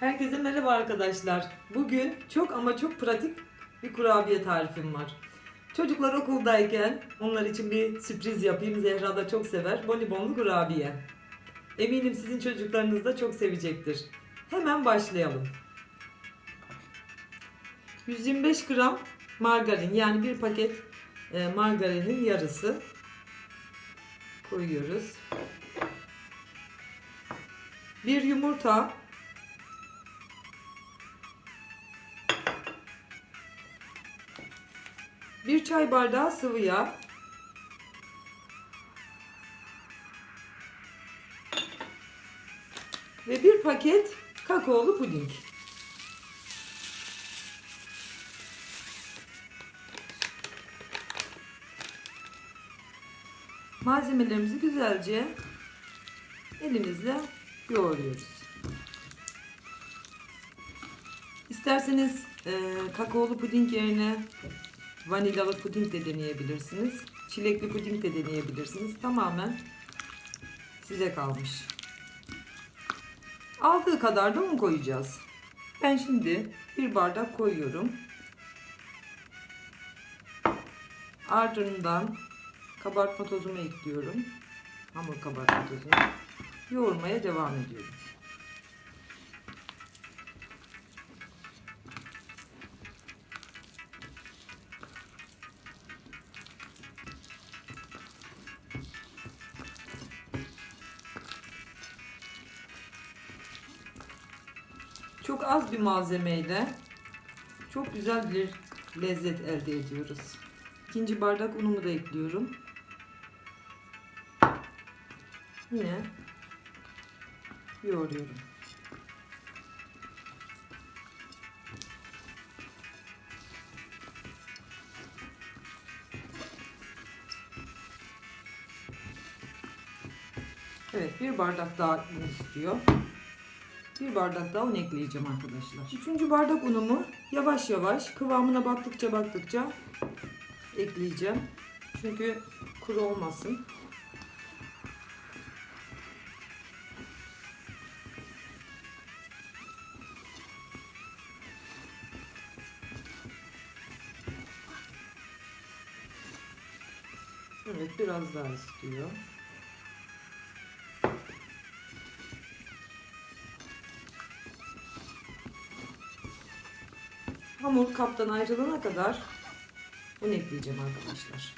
Herkese merhaba arkadaşlar. Bugün çok ama çok pratik bir kurabiye tarifim var. Çocuklar okuldayken onlar için bir sürpriz yapayım. Zehra da çok sever. Bonibonlu kurabiye. Eminim sizin çocuklarınız da çok sevecektir. Hemen başlayalım. 125 gram margarin yani bir paket e, margarinin yarısı koyuyoruz. Bir yumurta Bir çay bardağı sıvı yağ. Ve bir paket kakaolu puding. Malzemelerimizi güzelce elimizle yoğuruyoruz. İsterseniz e, kakaolu puding yerine vanilyalı puding de deneyebilirsiniz. Çilekli puding de deneyebilirsiniz. Tamamen size kalmış. Aldığı kadar da un koyacağız. Ben şimdi bir bardak koyuyorum. Ardından kabartma tozumu ekliyorum. Hamur kabartma tozunu. Yoğurmaya devam ediyorum. Çok az bir malzemeyle çok güzel bir lezzet elde ediyoruz. İkinci bardak unumu da ekliyorum. Yine yoğuruyorum. Evet bir bardak daha istiyor. Bir bardak daha un ekleyeceğim arkadaşlar. Üçüncü bardak unumu yavaş yavaş kıvamına baktıkça baktıkça ekleyeceğim. Çünkü kuru olmasın. Evet biraz daha istiyor. Hamur kaptan ayrılana kadar un ekleyeceğim arkadaşlar.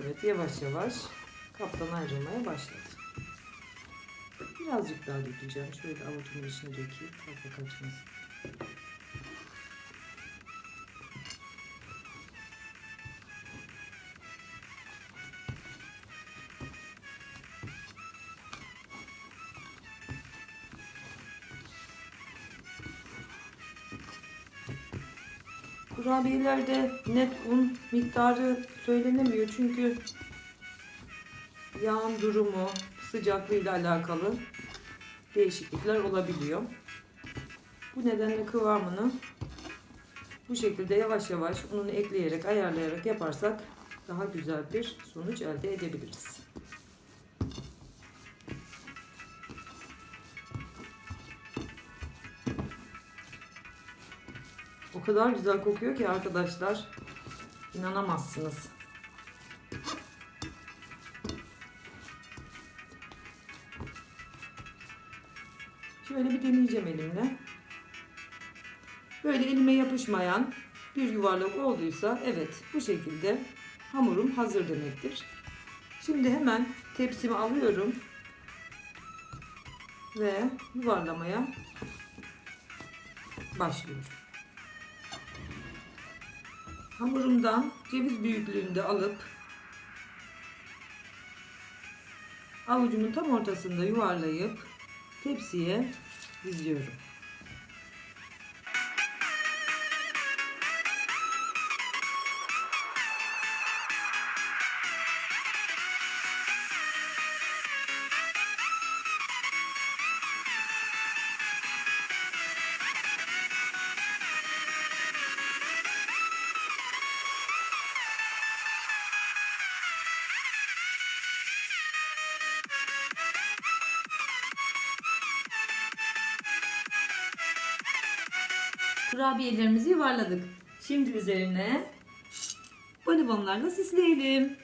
Evet yavaş yavaş kaptan ayrılmaya başladı. Birazcık daha dökeceğim. Şöyle avucumun içine dökeyim. Fazla kaçmasın. Kurabiyelerde net un miktarı söylenemiyor çünkü yağın durumu, sıcaklığıyla alakalı değişiklikler olabiliyor. Bu nedenle kıvamını bu şekilde yavaş yavaş ununu ekleyerek ayarlayarak yaparsak daha güzel bir sonuç elde edebiliriz. Kadar güzel kokuyor ki arkadaşlar. inanamazsınız. Şöyle bir deneyeceğim elimle. Böyle elime yapışmayan bir yuvarlak olduysa evet bu şekilde hamurum hazır demektir. Şimdi hemen tepsimi alıyorum ve yuvarlamaya başlıyorum. Hamurumdan ceviz büyüklüğünde alıp avucumun tam ortasında yuvarlayıp tepsiye diziyorum. Kurabiyelerimizi yuvarladık. Şimdi üzerine bonibonlarla süsleyelim.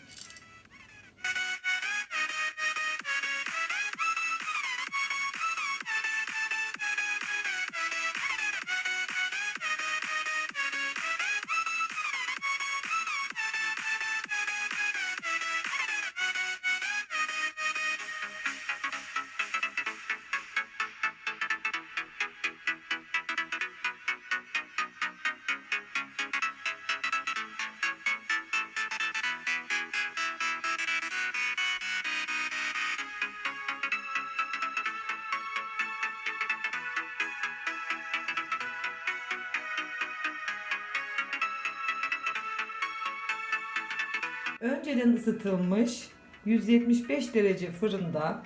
Önceden ısıtılmış 175 derece fırında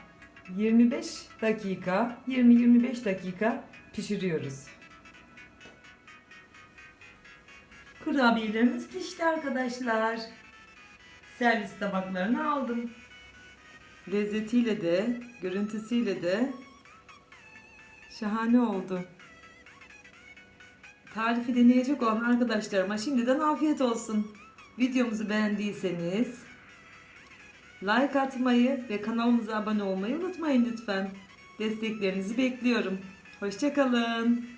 25 dakika 20-25 dakika pişiriyoruz. Kurabiyelerimiz pişti arkadaşlar. Servis tabaklarını aldım. Lezzetiyle de, görüntüsüyle de şahane oldu. Tarifi deneyecek olan arkadaşlarıma şimdiden afiyet olsun. Videomuzu beğendiyseniz like atmayı ve kanalımıza abone olmayı unutmayın lütfen. Desteklerinizi bekliyorum. Hoşçakalın.